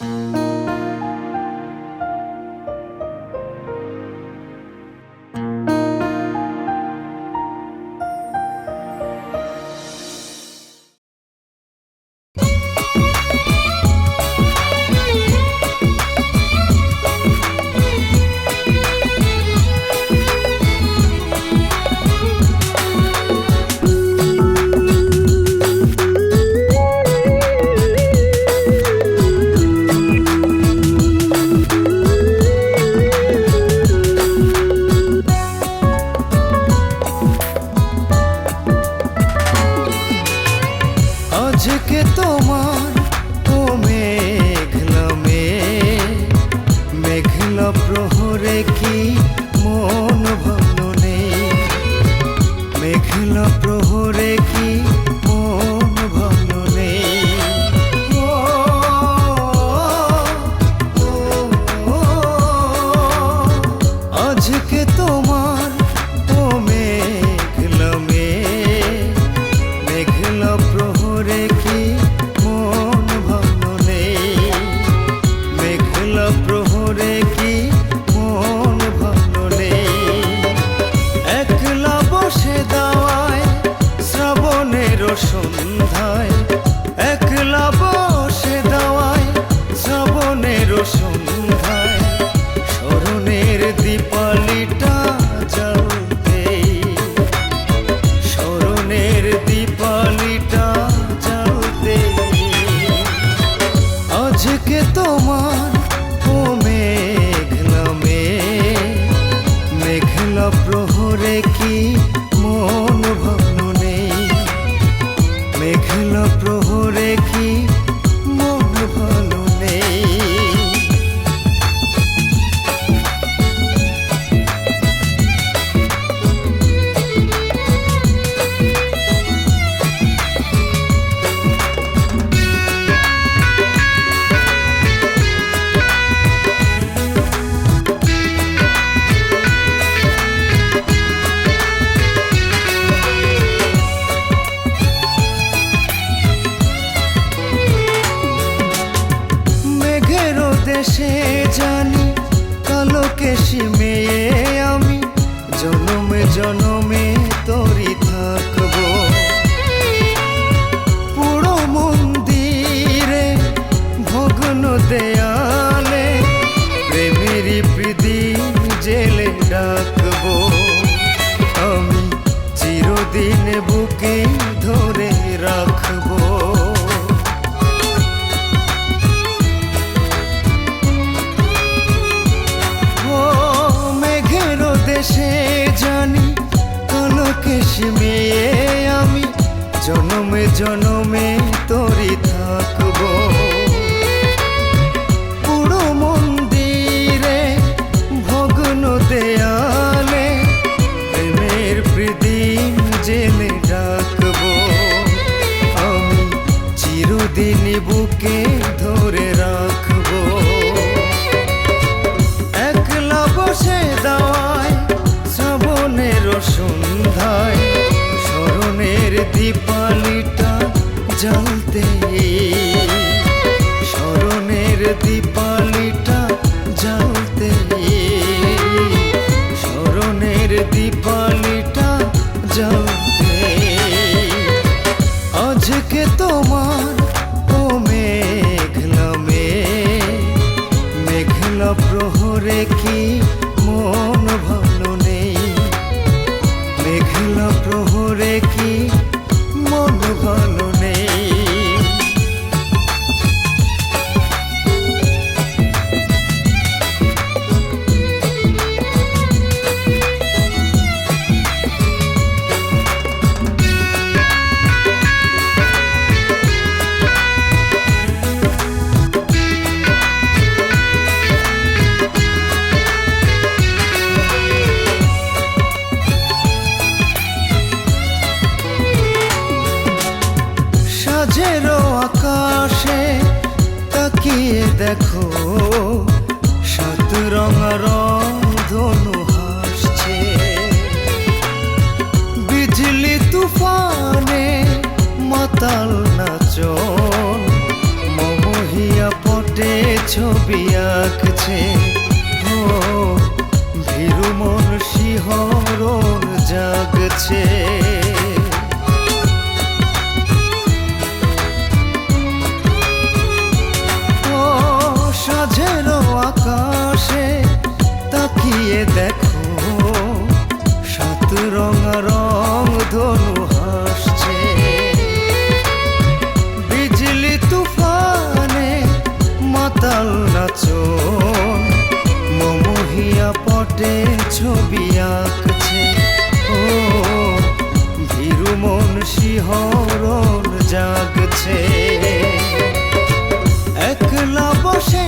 আজকে প্রহরে কি মন ভালো নেই? মেঘলা প্রহরে কি শ্রাবণের সন্ধ্যায়, একলা বসে দাওয়ায় শ্রাবণের সন্ধ্যায়, স্মরণের দীপালিটা জ্বলতেই স্মরণের দীপালিটা জ্বলতে। আজকে তোমার ও মেঘলা মেঘ, মেঘলা প্রহরে কি মন নেই মেঘলা দেশে জানি কালো কেশি মেয়ে আমি। জনমে জনমে তরি থাকব। পুরো মন্দিরে ভগ্ন দেয়ালে, প্রেমেরই প্রদীপ জেলে ডাকবো। আমি চিরদিন বুকে মেয়ে আমি, জনমে জনমে তরি থাকব। পুরো মন্দিরে ভগ্ন দেয়ালে প্রেমের প্রদীপ জেলে ডাকবো। আমি চিরদিন বুকে ধরে রাখব। দীপালিটা জ্বলতে স্মরণের দীপালিটা জ্বলতে স্মরণের দীপালিটা জ্বলতে সাজেরও আকাশে তাকিয়ে দেখো, সাত রঙা রং ধনু হাসছে। বিজলি তুফানে মাতাল নাচন, মমহিয়া পটে ছবি আঁকছে। ও ভীরু মন জাগছে। শিহরণ জাগছে। একলা বসে